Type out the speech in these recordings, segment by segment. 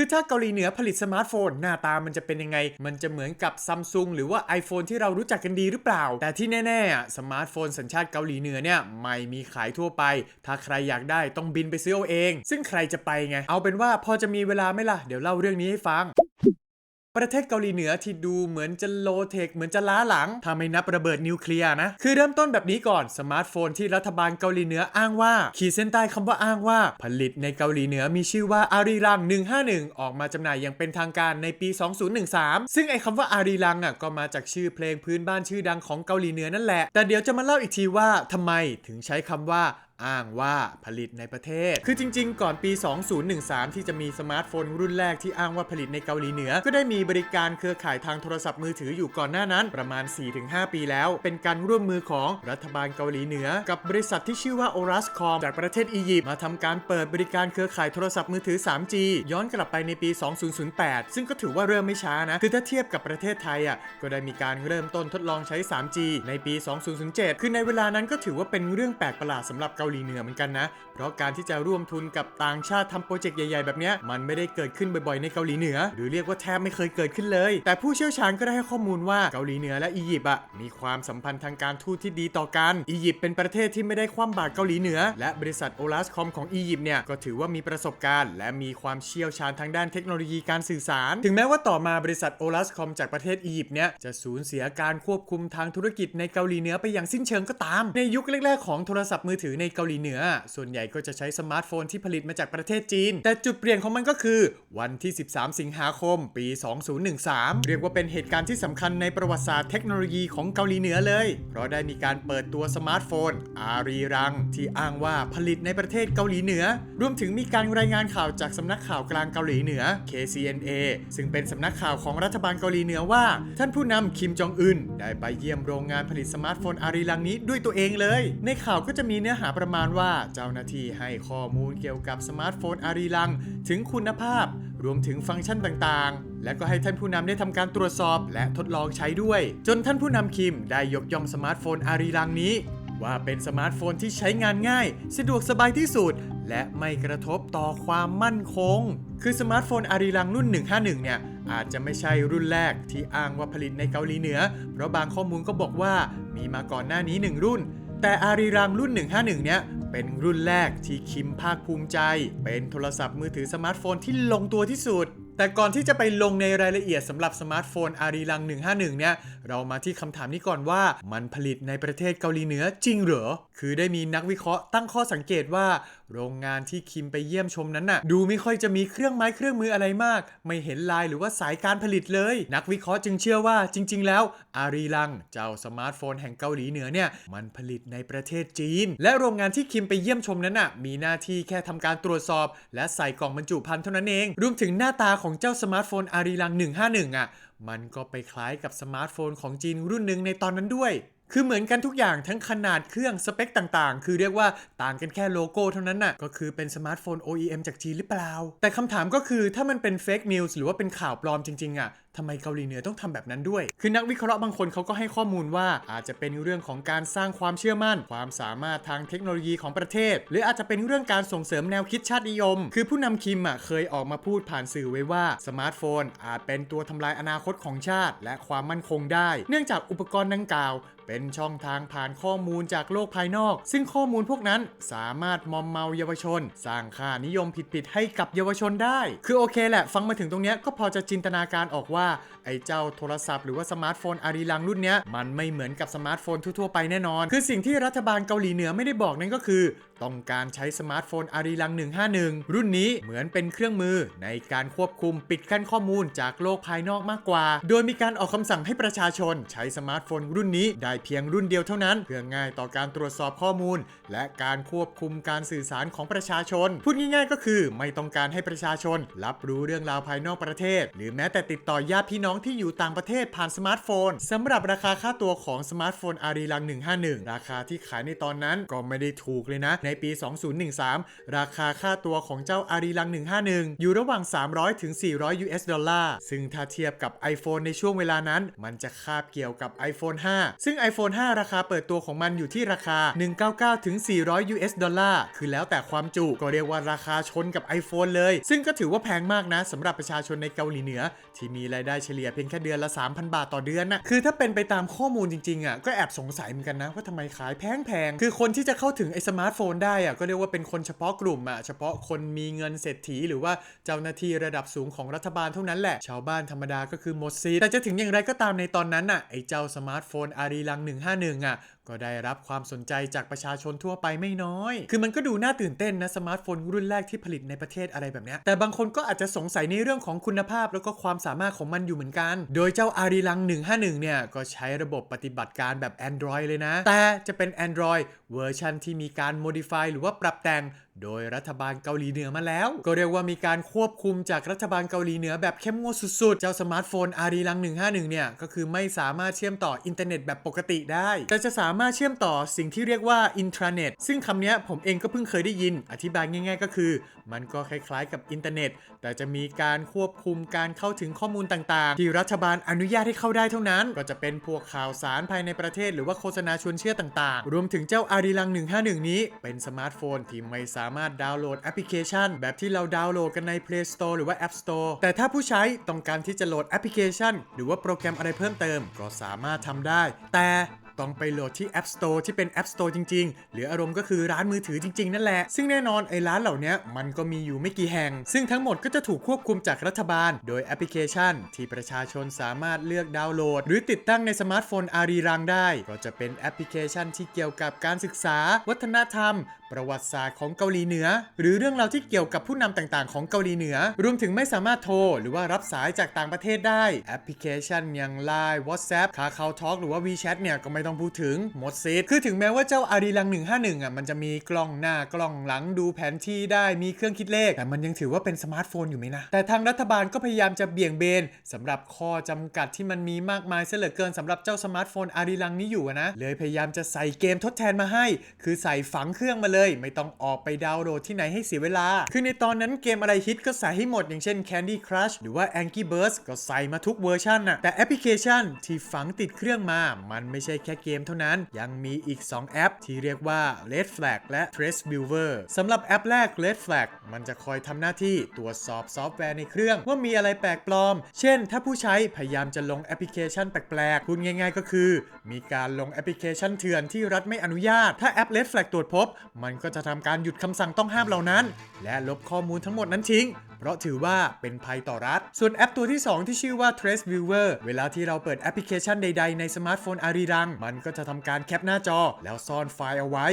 คือถ้าเกาหลีเหนือผลิตสมาร์ทโฟน หน้าตามันจะเป็นยังไง มันจะเหมือนกับซัมซุงหรือว่า iPhone ที่เรารู้จักกันดีหรือเปล่า แต่ที่แน่ๆสมาร์ทโฟนสัญชาติเกาหลีเหนือเนี่ยไม่มีขายทั่วไป ถ้าใครอยากได้ต้องบินไปซื้อเอาเอง ซึ่งใครจะไปไง เอาเป็นว่าพอจะมีเวลาไหมล่ะ เดี๋ยวเล่าเรื่องนี้ให้ฟัง ประเทศเกาหลีเหนือที่ดูเหมือนจะโลเทคเหมือนจะล้าหลังถ้าไม่นับระเบิดนิวเคลียร์นะ คือเริ่มต้นแบบนี้ก่อนสมาร์ทโฟนที่รัฐบาลเกาหลีเหนืออ้างว่า ขีดเส้นใต้คำว่าอ้างว่า ผลิตในเกาหลีเหนือมีชื่อว่าอารีรัง 151 ออกมาจำหน่ายอย่างเป็นทางการในปี 2013 ซึ่งไอ้คำว่าอารีรังอะก็มาจากชื่อเพลงพื้นบ้านชื่อดังของเกาหลีเหนือนั่นแหละ แต่เดี๋ยวจะมาเล่าอีกทีว่าทำไมถึงใช้คำว่า อ้างว่าผลิตในประเทศ คือจริง ๆ ก่อนปี 2013 ที่จะมีสมาร์ทโฟนรุ่นแรกที่อ้างว่าผลิตในเกาหลีเหนือ ก็ได้มีบริการเครือข่ายทางโทรศัพท์มือถืออยู่ก่อนหน้านั้น ประมาณ 4-5 ปีแล้ว เป็นการร่วมมือของรัฐบาลเกาหลีเหนือ กับบริษัทที่ชื่อว่า Orascom จากประเทศอียิปต์มาทำการเปิดบริการเครือข่ายโทรศัพท์มือถือ 3G ย้อนกลับไปในปี 2008 ซึ่งก็ถือว่าเริ่มไม่ช้านะ คือถ้าเทียบกับประเทศไทยอะก็ได้มีการเริ่มต้นทดลองใช้ 3G ในปี 2007 คือในเวลานั้นก็ถือว่าเป็นเรื่องแปลกประหลาดสำหรับเกาหลีเหนือเหมือนกันนะ เพราะการที่จะร่วมทุนกับต่างชาติทำโปรเจกต์ใหญ่ๆ แบบนี้มันไม่ได้เกิดขึ้นบ่อยๆในเกาหลีเหนือ หรือเรียกว่าแทบไม่เคยเกิดขึ้นเลย แต่ผู้เชี่ยวชาญก็ได้ให้ข้อมูลว่าเกาหลีเหนือและอียิปต์อะมีความสัมพันธ์ทางการทูตที่ดีต่อกันอียิปต์เป็นประเทศที่ไม่ได้คว่ำบาตรเกาหลีเหนือ และบริษัทโอลาสคอมของอียิปต์เนี่ยก็ถือว่ามีประสบการณ์ และมีความเชี่ยวชาญทางด้านเทคโนโลยีการสื่อสาร ถึงแม้ว่าต่อมาบริษัทโอลาสคอมจากประเทศอียิปต์เนี่ยจะสูญเสียการควบคุมทางธุรกิจในเกาหลีเหนือไปอย่างสิ้นเชิงก็ตาม ในยุคแรกๆของโทรศัพท์มือถือในเกาหลีเหนือ ส่วนใหญ่ก็จะใช้สมาร์ทโฟนที่ผลิตมาจากประเทศจีน แต่จุดเปลี่ยนของมันก็คือ วันที่ 13 สิงหาคม ปี 2013 เรียกว่าเป็นเหตุการณ์ที่สำคัญในประวัติศาสตร์เทคโนโลยีของเกาหลีเหนือเลย เพราะได้มีการเปิดตัวสมาร์ทโฟน อารีรัง ที่อ้างว่าผลิตในประเทศเกาหลีเหนือ รวมถึงมีการรายงานข่าวจากสำนักข่าวกลางเกาหลีเหนือ KCNA ซึ่งเป็นสำนักข่าวของรัฐบาลเกาหลีเหนือว่า ท่านผู้นำคิมจองอึนได้ไปเยี่ยมโรงงานผลิตสมาร์ทโฟนอารีรังนี้ด้วยตัวเองเลย ในข่าวก็จะมีเนื้อหาประมาณว่าเจ้าหน้าที่ให้ข้อมูลเกี่ยวกับสมาร์ทโฟนอารีรัง ถึงคุณภาพ รวมถึงฟังก์ชันต่างๆ และก็ให้ท่านผู้นำได้ทำการตรวจสอบและทดลองใช้ด้วย จนท่านผู้นำคิมได้ยกย่องสมาร์ทโฟนอารีรังนี้ ว่าเป็นสมาร์ทโฟนที่ใช้งานง่าย สะดวกสบายที่สุด และไม่กระทบต่อความมั่นคง คือสมาร์ทโฟนอารีรังรุ่น 151 เนี่ยอาจจะไม่ใช่รุ่นแรกที่อ้างว่าผลิตในเกาหลีเหนือ เพราะบางข้อมูลก็บอกว่ามีมาก่อนหน้านี้ 1 รุ่น แต่อารีรังรุ่น 151 เนี่ยเป็นรุ่นแรกที่คิมภาคภูมิใจ เป็นโทรศัพท์มือถือสมาร์ทโฟนที่ลงตัวที่สุด แต่ก่อนที่จะไปลงในรายละเอียดสำหรับสมาร์ทโฟนอารีรัง 151 เนี่ย เรามาที่คำถามนี้ก่อนว่ามันผลิตในประเทศเกาหลีเหนือจริงเหรอ คือได้มีนักวิเคราะห์ตั้งข้อสังเกตว่า โรงงานที่คิมไปเยี่ยมชมนั้นน่ะ ดูไม่ค่อยจะมีเครื่องไม้เครื่องมืออะไรมาก ไม่เห็นลายหรือว่าสายการผลิตเลย นักวิเคราะห์จึงเชื่อว่าจริง ๆ แล้วอารีรัง เจ้าสมาร์ทโฟนแห่งเกาหลีเหนือเนี่ยมันผลิตในประเทศจีน และโรงงานที่คิมไปเยี่ยมชมนั้นน่ะมีหน้าที่แค่ทำการตรวจสอบ และใส่กล่องบรรจุภัณฑ์เท่านั้นเองรวมถึงหน้าตาของของเจ้าสมาร์ทโฟนอารีลัง 151อะ มันก็ไปคล้ายกับสมาร์ทโฟนของจีนรุ่นหนึ่งในตอนนั้นด้วย คือเหมือนกันทุกอย่างทั้งขนาดเครื่องสเปคต่างๆ คือเรียกว่าต่างกันแค่โลโก้เท่านั้นน่ะ ก็คือเป็นสมาร์ทโฟน OEM จากจีนหรือเปล่า แต่คำถามก็คือถ้ามันเป็นเฟกนิวส์หรือว่าเป็นข่าวปลอมจริงๆอะ ทำไมเกาหลีเหนือต้องทำแบบนั้นด้วย คือนักวิเคราะห์บางคนเขาก็ให้ข้อมูลว่า อาจจะเป็นเรื่องของการสร้างความเชื่อมั่น ความสามารถทางเทคโนโลยีของประเทศ หรืออาจจะเป็นเรื่องการส่งเสริมแนวคิดชาตินิยม คือผู้นำคิมอะเคยออกมาพูดผ่านสื่อไว้ว่าสมาร์ทโฟน อาจเป็นตัวทำลายอนาคตของชาติ และความมั่นคงได้ เนื่องจากอุปกรณ์ดังกล่าว เป็นช่องทางผ่านข้อมูลจากโลกภายนอก ซึ่งข้อมูลพวกนั้นสามารถมอมเมาเยาวชน สร้างค่านิยมผิดๆให้กับเยาวชนได้ คือโอเคแหละ ฟังมาถึงตรงนี้ก็พอจะจินตนาการออกว่าไอ้เจ้าโทรศัพท์หรือว่าสมาร์ทโฟนอารีลังรุ่นนี้มันไม่เหมือนกับสมาร์ทโฟนทั่วๆไปแน่นอน คือสิ่งที่รัฐบาลเกาหลีเหนือไม่ได้บอกนั่นก็คือ ต้องการใช้สมาร์ทโฟนอารีลัง 151 รุ่นนี้เหมือนเป็นเครื่องมือในการควบคุมปิดกั้นข้อมูลจากโลกภายนอกมากกว่า โดยมีการออกคำสั่งให้ประชาชน ใช้สมาร์ทโฟนรุ่นนี้ได้เพียงรุ่นเดียวเท่านั้น เพื่อง่ายต่อการตรวจสอบข้อมูล และการควบคุมการสื่อสารของประชาชน พูดง่าย ๆ ก็คือ ไม่ต้องการให้ประชาชน รับรู้เรื่องราวภายนอกประเทศ หรือแม้แต่ติดต่อญาติพี่น้องที่อยู่ต่างประเทศผ่านสมาร์ทโฟนสำหรับราคาค่าตัวของสมาร์ทโฟนอารีลัง 151 ราคาที่ขายในตอนนั้นก็ไม่ได้ถูกเลยนะ ในปี 2013 ราคาค่าตัวของเจ้าอารีลัง 151 อยู่ระหว่าง 300 ถึง 400 US ดอลลาร์ ซึ่งถ้าเทียบกับ iPhone ในช่วงเวลานั้น มันจะคาบเกี่ยวกับ iPhone 5 ซึ่ง iPhone 5 ราคาเปิดตัวของมันอยู่ที่ราคา 199 ถึง 400 US ดอลลาร์ คือแล้วแต่ความจุ ก็เรียกว่าราคาชนกับ iPhone เลย ซึ่งก็ถือว่าแพงมากนะสำหรับประชาชนในเกาหลีเหนือที่มีรายได้เฉลี่ยเพียงแค่เดือนละ 3,000 บาทต่อเดือนน่ะ คือถ้าเป็นไปตามข้อมูลจริงๆอะก็แอบสงสัยเหมือนกันนะ ว่าทำไมขายแพงๆ คือคนที่จะเข้าถึงไอ้สมาร์ทโฟนได้อะก็เรียกว่าเป็นคนเฉพาะกลุ่มอะเฉพาะคนมีเงินเศรษฐีหรือว่าเจ้าหน้าที่ระดับสูงของรัฐบาลเท่านั้นแหละ ชาวบ้านธรรมดาก็คือหมดซีทแต่จะถึงอย่างไรก็ตามในตอนนั้นน่ะไอ้เจ้าสมาร์ทโฟนอารีลัง 151อะ ก็ได้รับความสนใจจากประชาชนทั่วไปไม่น้อย คือมันก็ดูน่าตื่นเต้นนะสมาร์ทโฟนรุ่นแรกที่ผลิตในประเทศอะไรแบบนี้ แต่บางคนก็อาจจะสงสัยในเรื่องของคุณภาพแล้วก็ความสามารถของมันอยู่เหมือนกัน โดยเจ้าอารีลัง 151 เนี่ย ก็ใช้ระบบปฏิบัติการแบบ Android เลยนะ แต่จะเป็น Android เวอร์ชันที่มีการ modify หรือว่าปรับแต่ง โดยรัฐบาลเกาหลีเหนือมาแล้ว ก็เรียกว่ามีการควบคุมจากรัฐบาลเกาหลีเหนือแบบเข้มงวดสุดๆ เจ้าสมาร์ทโฟนอารีลัง 151 เนี่ย ก็คือไม่สามารถเชื่อมต่ออินเทอร์เน็ตแบบปกติได้ แต่จะสามารถเชื่อมต่อสิ่งที่เรียกว่าอินทราเน็ตซึ่งคำนี้ผมเองก็เพิ่งเคยได้ยิน อธิบายง่ายๆ ก็คือ มันก็คล้ายๆกับอินเทอร์เน็ต แต่จะมีการควบคุมการเข้าถึงข้อมูลต่างๆ ที่รัฐบาลอนุญาตให้เข้าได้เท่านั้น ก็จะเป็นพวกข่าวสารภายในประเทศ หรือว่าโฆษณาชวนเชื่อต่างๆ รวมถึงเจ้าอารีลัง 151 นี้ เป็นสมาร์ทโฟนที่ไม่สาามารถดาวน์โหลดแอปพลิเคชัน แบบที่เราดาวน์โหลดกันใน Play Store หรือว่า App Store แต่ถ้าผู้ใช้ต้องการที่จะโหลดแอปพลิเคชัน หรือว่าโปรแกรมอะไรเพิ่มเติม ก็สามารถทำได้ แต่ต้องไปโหลดที่ App Store ที่เป็น App Store จริง ๆ หรืออารมณ์ก็คือร้านมือถือจริง ๆ นั่นแหละ ซึ่งแน่นอนไอ้ร้านเหล่านี้มันก็มีอยู่ไม่กี่แห่ง ซึ่งทั้งหมดก็จะถูกควบคุมจากรัฐบาล โดยแอปพลิเคชัน ที่ประชาชนสามารถเลือกดาวน์โหลด หรือติดตั้งในสมาร์ทโฟนอารีรังได้ ก็จะเป็นแอปพลิเคชันที่เกี่ยวกับการศึกษา วัฒนธรรม ประวัติศาสตร์ของเกาหลีเหนือ หรือเรื่องราวที่เกี่ยวกับผู้นำต่างๆ ของเกาหลีเหนือ รวมถึงไม่สามารถโทร หรือว่ารับสายจากต่างประเทศได้ แอปพลิเคชันอย่าง Line WhatsApp คาคา Talk หรือว่า WeChat เนี่ย ก็ไม่ต้องพูดถึงหมดสิทธิ์คือถึงแม้ว่าเจ้าอารีลัง 151 อะ มันจะมีกล้องหน้ากล้องหลังดูแผนที่ได้มีเครื่องคิดเลข แต่มันยังถือว่าเป็นสมาร์ทโฟนอยู่ไหมนะ แต่ทางรัฐบาลก็พยายามจะเบี่ยงเบนสำหรับข้อจำกัดที่มันมีมากมายเสียเหลือเกินสำหรับเจ้าสมาร์ทโฟนอารีลังนี้อยู่นะเลยพยายามจะใส่เกมทดแทนมาให้ คือใส่ฝังเครื่องมาเลยไม่ต้องออกไปดาวน์โหลดที่ไหนให้เสียเวลา คือในตอนนั้นเกมอะไรฮิตก็ใส่ให้หมดอย่างเช่น Candy Crush หรือว่า Angry Birds ก็ใส่มาทุกเวอร์ชันน่ะแต่แอปพลิเคชันที่ฝังติดเครื่องมา มันไม่ใช่แค่เกมเท่านั้น ยังมีอีก 2 แอป ที่เรียกว่า Red Flag และ Trace Viewer สำหรับแอปแรก Red Flag มันจะคอยทำหน้าที่ตรวจสอบซอฟต์แวร์ในเครื่อง ว่ามีอะไรแปลกปลอม เช่น ถ้าผู้ใช้พยายามจะลงแอปพลิเคชันแปลกๆพูดง่าย ๆ ก็คือ มีการลงแอปพลิเคชันเถื่อนที่รัฐไม่อนุญาต ถ้าแอป Red Flag ตรวจพบมันันก็จะทำการหยุดคำสั่งต้องห้ามเหล่านั้น และลบข้อมูลทั้งหมดนั้นทิ้ง เพราะถือว่าเป็นภัยต่อรัฐ ส่วนแอปตัวที่ 2 ที่ชื่อว่า Trace Viewer เวลาที่เราเปิดแอปพลิเคชันใดๆในสมาร์ทโฟนอารีรัง มันก็จะทำการแคปหน้าจอ แล้วซ่อนไฟล์เอาไว้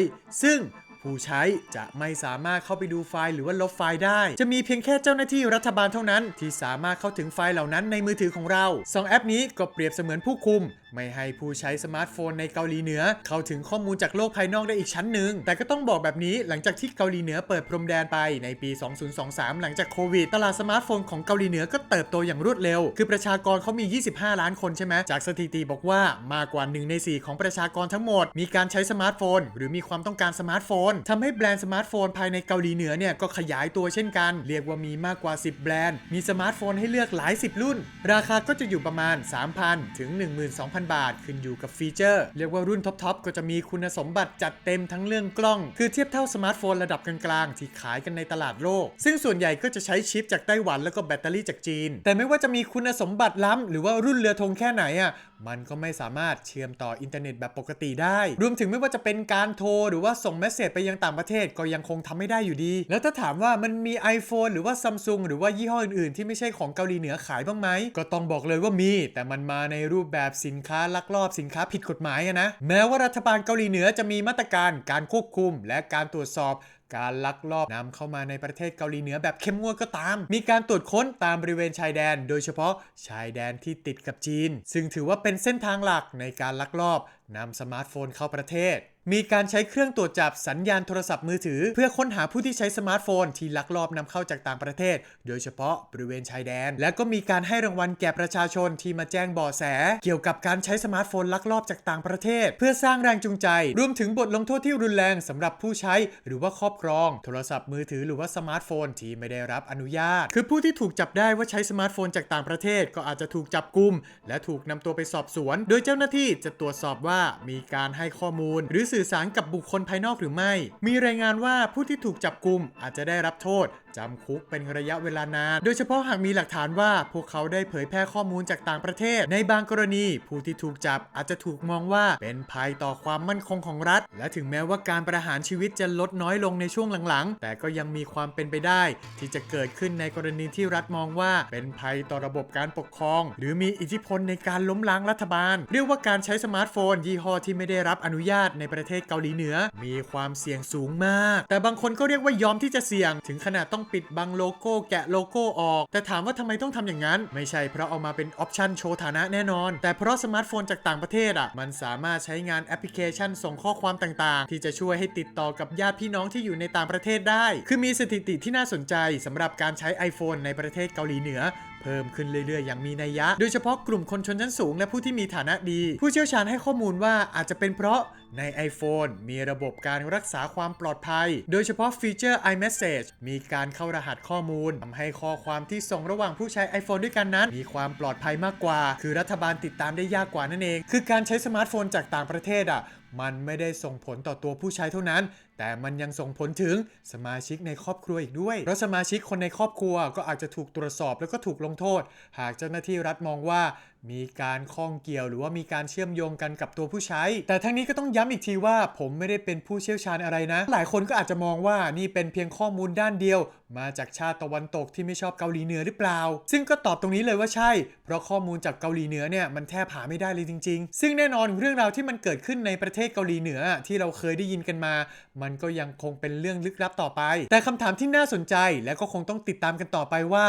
ซึ่งผู้ใช้จะไม่สามารถเข้าไปดูไฟล์หรือว่าลบไฟล์ได้ จะมีเพียงแค่เจ้าหน้าที่รัฐบาลเท่านั้น ที่สามารถเข้าถึงไฟล์เหล่านั้นในมือถือของเราสองแอปนี้ก็เปรียบเสมือนผู้คุม ไม่ให้ผู้ใช้สมาร์ทโฟนในเกาหลีเหนือ เข้าถึงข้อมูลจากโลกภายนอกได้อีกชั้นหนึ่ง แต่ก็ต้องบอกแบบนี้หลังจากที่เกาหลีเหนือเปิดพรมแดนไปในปี 2023 หลังจากโควิด ตลาดสมาร์ทโฟนของเกาหลีเหนือก็เติบโตอย่างรวดเร็ว คือประชากรเขามี 25 ล้านคนใช่ไหมจากสถิติบอกว่ามากกว่า1ใน4 ของประชากรทั้งหมด มีการใช้สมาร์ทโฟน หรือมีความต้องการสมาร์ทโฟนทำให้แบรนด์สมาร์ทโฟนภายในเกาหลีเหนือเนี่ยก็ขยายตัวเช่นกัน เรียกว่ามีมากกว่า 10 แบรนด์ มีสมาร์ทโฟนให้เลือกหลาย 10 รุ่น ราคาก็จะอยู่ประมาณ 3,000 ถึง 12,000บาท ขึ้นอยู่กับฟีเจอร์ เรียกว่ารุ่นท็อปๆก็จะมีคุณสมบัติจัดเต็มทั้งเรื่องกล้อง คือเทียบเท่าสมาร์ทโฟนระดับกลางๆ ที่ขายกันในตลาดโลก ซึ่งส่วนใหญ่ก็จะใช้ชิปจากไต้หวันแล้วก็แบตเตอรี่จากจีน แต่ไม่ว่าจะมีคุณสมบัติล้ำหรือว่ารุ่นเรือธงแค่ไหนอะมันก็ไม่สามารถเชื่อมต่ออินเทอร์เน็ตแบบปกติได้ รวมถึงไม่ว่าจะเป็นการโทร หรือว่าส่งเมสเซจไปยังต่างประเทศก็ยังคงทำไม่ได้อยู่ดี แล้วถ้าถามว่ามันมี iPhone หรือว่า Samsung หรือว่ายี่ห้ออื่นๆ ที่ไม่ใช่ของเกาหลีเหนือขายบ้างไหม ก็ต้องบอกเลยว่ามี แต่มันมาในรูปแบบสินค้าลักลอบสินค้าผิดกฎหมายอะนะ แม้ว่ารัฐบาลเกาหลีเหนือจะมีมาตรการการควบคุม และการตรวจสอบ การลักลอบนำเข้ามาในประเทศเกาหลีเหนือแบบเข้มงวดก็ตาม มีการตรวจค้นตามบริเวณชายแดน โดยเฉพาะชายแดนที่ติดกับจีน ซึ่งถือว่าเป็นเส้นทางหลักในการลักลอบนำสมาร์ทโฟนเข้าประเทศ มีการใช้เครื่องตรวจจับสัญญาณโทรศัพท์มือถือ เพื่อค้นหาผู้ที่ใช้สมาร์ทโฟน ที่ลักลอบนำเข้าจากต่างประเทศ โดยเฉพาะบริเวณชายแดน และก็มีการให้รางวัลแก่ประชาชนที่มาแจ้งเบาะแส เกี่ยวกับการใช้สมาร์ทโฟนลักลอบจากต่างประเทศ เพื่อสร้างแรงจูงใจ รวมถึงบทลงโทษที่รุนแรงสำหรับผู้ใช้ หรือว่าครอบครอง โทรศัพท์มือถือหรือว่าสมาร์ทโฟนที่ไม่ได้รับอนุญาต คือผู้ที่ถูกจับได้ว่าใช้สมาร์ทโฟนจากต่างประเทศ ก็อาจจะถูกจับกุม และถูกนำตัวไปสอบสวน โดยเจ้าหน้าที่จะตรวจสอบว่ามีการให้ข้อมูล หรือสื่อสารกับบุคคลภายนอกหรือไม่ มีรายงานว่าผู้ที่ถูกจับกุมอาจจะได้รับโทษ จำคุกเป็นระยะเวลานาน โดยเฉพาะหากมีหลักฐานว่าพวกเขาได้เผยแพร่ข้อมูลจากต่างประเทศ ในบางกรณีผู้ที่ถูกจับอาจจะถูกมองว่าเป็นภัยต่อความมั่นคงของรัฐ และถึงแม้ว่าการประหารชีวิตจะลดน้อยลงในช่วงหลังๆ แต่ก็ยังมีความเป็นไปได้ ที่จะเกิดขึ้นในกรณีที่รัฐมองว่า เป็นภัยต่อระบบการปกครอง หรือมีอิทธิพลในการล้มล้างรัฐบาล เรียกว่าการใช้สมาร์ทโฟน ยี่ห้อที่ไม่ได้รับอนุญาตในประเทศเกาหลีเหนือ มีความเสี่ยงสูงมาก แต่บางคนก็เรียกว่ายอมที่จะเสี่ยง ถึงขนาดต้องปิดบังโลโก้แกะโลโก้ออก แต่ถามว่าทำไมต้องทำอย่างนั้น ไม่ใช่เพราะเอามาเป็นออปชันโชว์ฐานะแน่นอน แต่เพราะสมาร์ทโฟนจากต่างประเทศอะมันสามารถใช้งานแอปพลิเคชันส่งข้อความต่างๆ ที่จะช่วยให้ติดต่อกับญาติพี่น้องที่อยู่ในต่างประเทศได้ คือมีสถิติที่น่าสนใจสำหรับการใช้ iPhone ในประเทศเกาหลีเหนือ พิ่มขึ้นเรื่อยๆ อย่างมีนัยยะ โดยเฉพาะกลุ่มคนชนชั้นสูง และผู้ที่มีฐานะดี ผู้เชี่ยวชาญให้ข้อมูลว่าอาจจะเป็นเพราะใน iPhone มีระบบการรักษาความปลอดภัย โดยเฉพาะฟีเจอร์ iMessage มีการเข้ารหัสข้อมูลทำให้ข้อความที่ส่งระหว่างผู้ใช้ iPhone ด้วยกันนั้น มีความปลอดภัยมากกว่า คือรัฐบาลติดตามได้ยากกว่านั่นเอง คือการใช้สมาร์ทโฟนจากต่างประเทศอะ มันไม่ได้ส่งผลต่อตัวผู้ใช้เท่านั้นแต่มันยังส่งผลถึงสมาชิกในครอบครัวอีกด้วย เพราะสมาชิกคนในครอบครัวก็อาจจะถูกตรวจสอบแล้วก็ถูกลงโทษ หากเจ้าหน้าที่รัฐมองว่ามีการข้องเกี่ยวหรือว่ามีการเชื่อมโยงกันกับตัวผู้ใช้ แต่ทั้งนี้ก็ต้องย้ำอีกทีว่า ผมไม่ได้เป็นผู้เชี่ยวชาญอะไรนะ หลายคนก็อาจจะมองว่านี่เป็นเพียงข้อมูลด้านเดียว มาจากชาติตะวันตกที่ไม่ชอบเกาหลีเหนือหรือเปล่า ซึ่งก็ตอบตรงนี้เลยว่าใช่ เพราะข้อมูลจากเกาหลีเหนือเนี่ยมันแทบหาไม่ได้เลยจริง ๆ ซึ่งแน่นอนเรื่องราวที่มันเกิดขึ้นในประเทศเกาหลีเหนือที่เราเคยได้ยินกันมามันก็ยังคงเป็นเรื่องลึกลับต่อไป แต่คำถามที่น่าสนใจและก็คงต้องติดตามกันต่อไปว่า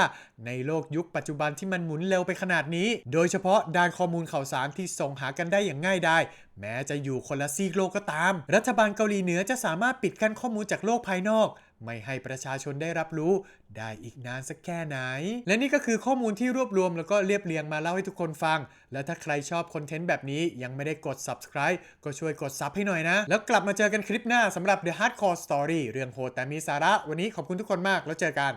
ในโลกยุคปัจจุบันที่มันหมุนเร็วไปขนาดนี้ โดยเฉพาะด้านข้อมูลข่าวสารที่ส่งหากันได้อย่างง่ายดายแม้จะอยู่คนละซีกโลกก็ตาม รัฐบาลเกาหลีเหนือจะสามารถปิดกั้นข้อมูลจากโลกภายนอก ไม่ให้ประชาชนได้รับรู้ได้อีกนานสักแค่ไหน และนี่ก็คือข้อมูลที่รวบรวมแล้วก็เรียบเรียงมาเล่าให้ทุกคนฟัง และถ้าใครชอบคอนเทนต์แบบนี้ยังไม่ได้กด subscribe ก็ช่วยกดซับให้หน่อยนะ แล้วกลับมาเจอกันคลิปหน้าสำหรับ The Hardcore Story เรื่องโหดแต่มีสาระ วันนี้ขอบคุณทุกคนมากแล้วเจอกัน